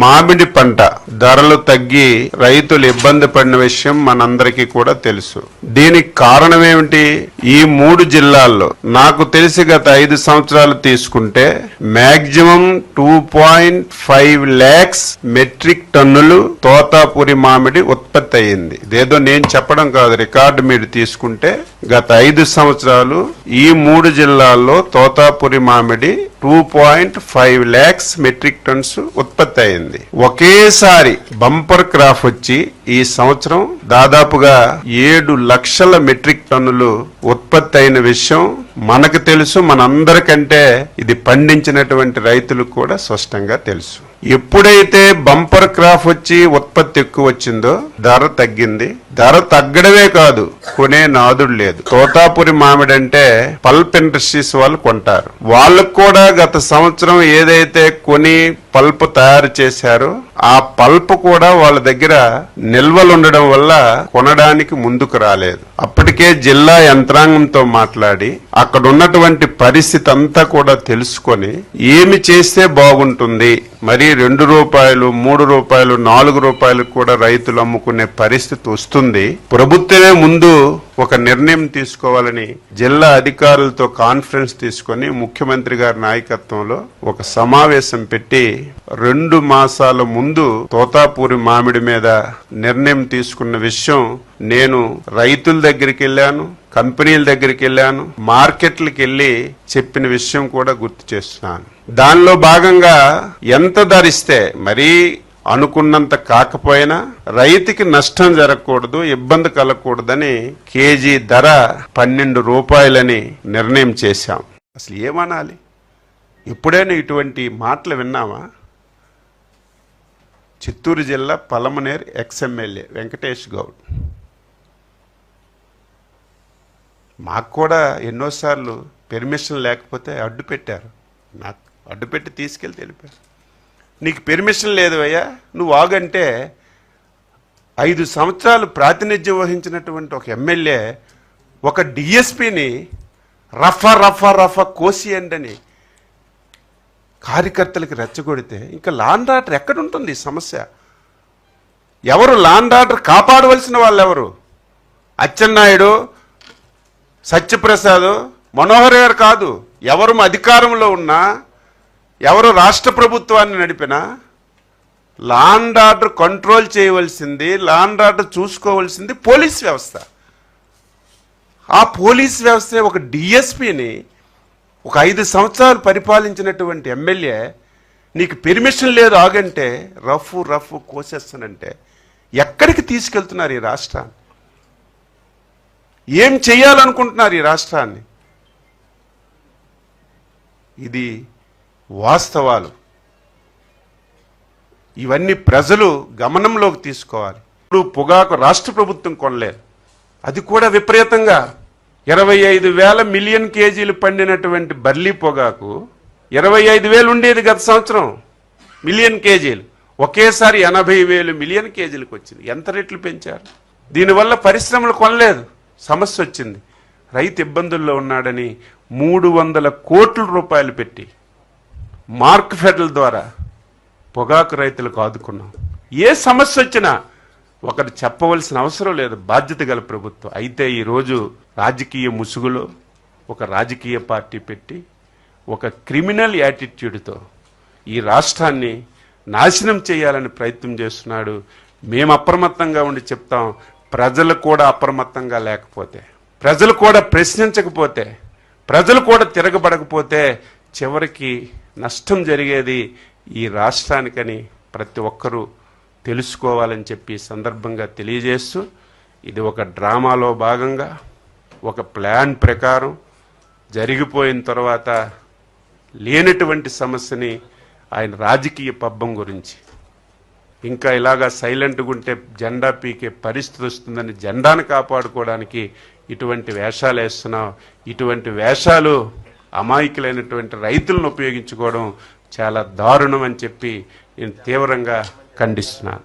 మామిడి పంట ధరలు తగ్గి రైతులు ఇబ్బంది పడిన విషయం మనందరికీ కూడా తెలుసు. దీనికి కారణం ఏమిటి ఈ మూడు జిల్లాల్లో నాకు తెలిసి గత ఐదు సంవత్సరాలు తీసుకుంటే maximum two point five lakhs metric టన్నులు తోతాపురి మామిడి ఉత్పత్తి అయ్యింది. ఇదేదో నేను చెప్పడం కాదు రికార్డు మీరు తీసుకుంటే గత ఐదు సంవత్సరాలు ఈ మూడు జిల్లాల్లో తోతాపురి మామిడి two point five lakhs metric tons ఉత్పత్తి అయింది. ఒకేసారి బంపర్ క్రాప్ వచ్చి ఈ సంవత్సరం దాదాపుగా ఏడు లక్షల మెట్రిక్ టన్నులు ఉత్పత్తి అయిన విషయం మనకు తెలుసు మనందరికంటే ఇది పండించినటువంటి రైతులకు కూడా స్పష్టంగా తెలుసు. ఎప్పుడైతే బంపర్ క్రాప్ వచ్చి ఉత్పత్తి ఎక్కువ వచ్చిందో ధర తగ్గింది. ధర తగ్గడమే కాదు కొనే నాదుడు లేదు. తోతాపురి మామిడి అంటే పల్ప్ ఇండస్ట్రీస్ వాళ్ళు కొంటారు. వాళ్ళకు కూడా గత సంవత్సరం ఏదైతే కొని పల్ప్ తయారు చేశారో ఆ పల్ప్ కూడా వాళ్ళ దగ్గర నిల్వలు ఉండడం వల్ల కొనడానికి ముందుకు రాలేదు. అప్పటికే జిల్లా యంత్రాంగంతో మాట్లాడి అక్కడ ఉన్నటువంటి పరిస్థితి అంతా కూడా తెలుసుకొని ఏమి చేస్తే బాగుంటుంది? మరి రెండు రూపాయలు మూడు రూపాయలు నాలుగు రూపాయలు కూడా రైతులు అమ్ముకునే పరిస్థితి వస్తుంది. ప్రభుత్వమే ముందు ఒక నిర్ణయం తీసుకోవాలని జిల్లా అధికారులతో కాన్ఫరెన్స్ తీసుకొని ముఖ్యమంత్రి గారి నాయకత్వంలో ఒక సమావేశం పెట్టి రెండు మాసాల ముందు తోతాపూరి మామిడి మీద నిర్ణయం తీసుకున్న విషయం నేను రైతుల దగ్గరికి వెళ్ళాను కంపెనీల దగ్గరికి వెళ్ళాను మార్కెట్లకు వెళ్ళి చెప్పిన విషయం కూడా గుర్తు చేస్తున్నాను. దానిలో భాగంగా ఎంత ధరిస్తే మరీ అనుకున్నంత కాకపోయినా రైతుకి నష్టం జరగకూడదు ఇబ్బంది కలగకూడదని కేజీ ధర పన్నెండు రూపాయలని నిర్ణయం చేశాం. అసలు ఏమనాలి? ఎప్పుడైనా ఇటువంటి మాటలు విన్నామా చిత్తూరు జిల్లా పలమనేర్ ఎక్స్ఎమ్మెల్యే వెంకటేష్ గౌడ్. మాకు కూడా ఎన్నోసార్లు పెర్మిషన్ లేకపోతే అడ్డు పెట్టారు నాకు అడ్డు పెట్టి తీసుకెళ్ళి తెలిపారు నీకు పెర్మిషన్ లేదు అయ్యా. నువ్వు ఆగంటే ఐదు సంవత్సరాలు ప్రాతినిధ్యం వహించినటువంటి ఒక ఎమ్మెల్యే ఒక డిఎస్పిని రఫ రఫ రఫా కోసియండి అని కార్యకర్తలకు రెచ్చగొడితే ఇంకా లాండ్ ఆర్డర్ ఎక్కడుంటుంది ఈ సమస్య? ఎవరు లాండ్ ఆర్డర్ కాపాడవలసిన వాళ్ళు ఎవరు అచ్చెన్నాయుడు సత్యప్రసాద్ మనోహర్ గారు కాదు. ఎవరు అధికారంలో ఉన్నా ఎవరు రాష్ట్ర ప్రభుత్వాన్ని నడిపినా లాండ్ ఆర్డర్ కంట్రోల్ చేయవలసింది లాండ్ ఆర్డర్ చూసుకోవలసింది పోలీస్ వ్యవస్థ. ఆ పోలీస్ వ్యవస్థ ఒక డిఎస్పిని ఒక ఐదు సంవత్సరాలు పరిపాలించినటువంటి ఎమ్మెల్యే నీకు పెర్మిషన్ లేదు ఆగంటే రఫ్ రఫ్ కోసేస్తానంటే ఎక్కడికి తీసుకెళ్తున్నారు ఈ రాష్ట్రాన్ని? ఏం చేయాలనుకుంటున్నారు ఈ రాష్ట్రాన్ని? ఇది వాస్తవాలు. ఇవన్నీ ప్రజలు గమనంలోకి తీసుకోవాలి. ఇప్పుడు పొగాకు రాష్ట్ర ప్రభుత్వం కొనలేదు. అది కూడా విపరీతంగా. ఇరవై ఐదు వేల మిలియన్ కేజీలు పండినటువంటి బర్లీ పొగాకు ఇరవై ఐదు వేలు ఉండేది గత సంవత్సరం. మిలియన్ కేజీలు. ఒకేసారి ఎనభై వేలు మిలియన్ కేజీలకు వచ్చింది. ఎంత రేట్లు పెంచారు? దీనివల్ల పరిశ్రమలు కొనలేదు. సమస్య వచ్చింది. రైతు ఇబ్బందుల్లో ఉన్నాడని మూడు వందల కోట్ల రూపాయలు పెట్టి మార్క్ ఫెడల్ ద్వారా పొగాకు రైతులకు ఆదుకున్నాం. ఏ సమస్య వచ్చినా ఒకరు చెప్పవలసిన అవసరం లేదు. బాధ్యత గల ప్రభుత్వం. అయితే ఈరోజు రాజకీయ ముసుగులో ఒక రాజకీయ పార్టీ పెట్టి ఒక క్రిమినల్ యాటిట్యూడ్తో ఈ రాష్ట్రాన్ని నాశనం చేయాలని ప్రయత్నం చేస్తున్నాడు. మేము అప్రమత్తంగా ఉండి చెప్తాం. ప్రజలు కూడా అప్రమత్తంగా లేకపోతే ప్రజలు కూడా ప్రశ్నించకపోతే ప్రజలు కూడా తిరగబడకపోతే చివరికి నష్టం జరిగేది ఈ రాష్ట్రానికని ప్రతి ఒక్కరూ తెలుసుకోవాలని చెప్పి సందర్భంగా తెలియజేస్తూ ఇది ఒక డ్రామాలో భాగంగా ఒక ప్లాన్ ప్రకారం జరిగిపోయిన తర్వాత లేనటువంటి సమస్యని ఆయన రాజకీయ పబ్బం గురించి ఇంకా ఇలాగా సైలెంట్గా ఉంటే జెండా పీకే పరిస్థితి వస్తుందని జెండాను కాపాడుకోవడానికి ఇటువంటి వేషాలు వేస్తున్నాం ఇటువంటి వేషాలు అమాయకులైనటువంటి రైతులను ఉపయోగించుకోవడం చాలా దారుణం అని చెప్పి నేను తీవ్రంగా ఖండిస్తున్నాను.